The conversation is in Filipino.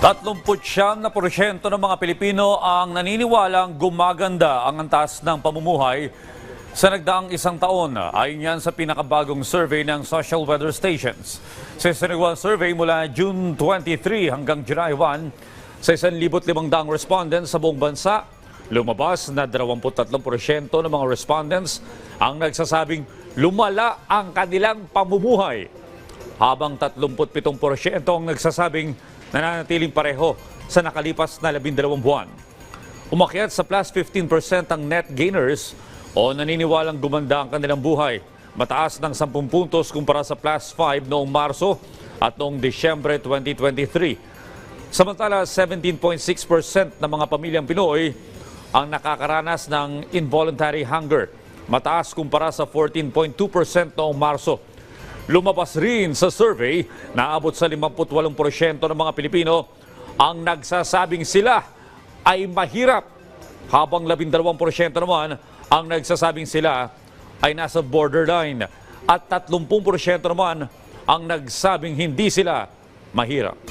39 na porsyento ng mga Pilipino ang naniniwalang gumaganda ang antas ng pamumuhay sa nagdaang isang taon. Ayon yan sa pinakabagong survey ng Social Weather Stations. Sa sinagawa survey mula June 23 hanggang July 1, sa 1,500 respondents sa buong bansa, lumabas na 23% ng mga respondents ang nagsasabing lumala ang kanilang pamumuhay habang 37% ang nagsasabing nananatiling pareho sa nakalipas na 12 buwan. Umakyat sa plus 15% ang net gainers o naniniwalang gumanda ang kanilang buhay. Mataas ng 10 puntos kumpara sa plus 5 noong Marso at noong Disyembre 2023. Samantala, 17.6% ng mga pamilyang Pinoy ang nakakaranas ng involuntary hunger. Mataas kumpara sa 14.2% noong Marso. Lumabas rin sa survey na abot sa 58% ng mga Pilipino ang nagsasabing sila ay mahirap habang 12% naman ang nagsasabing sila ay nasa borderline at 30% naman ang nagsabing hindi sila mahirap.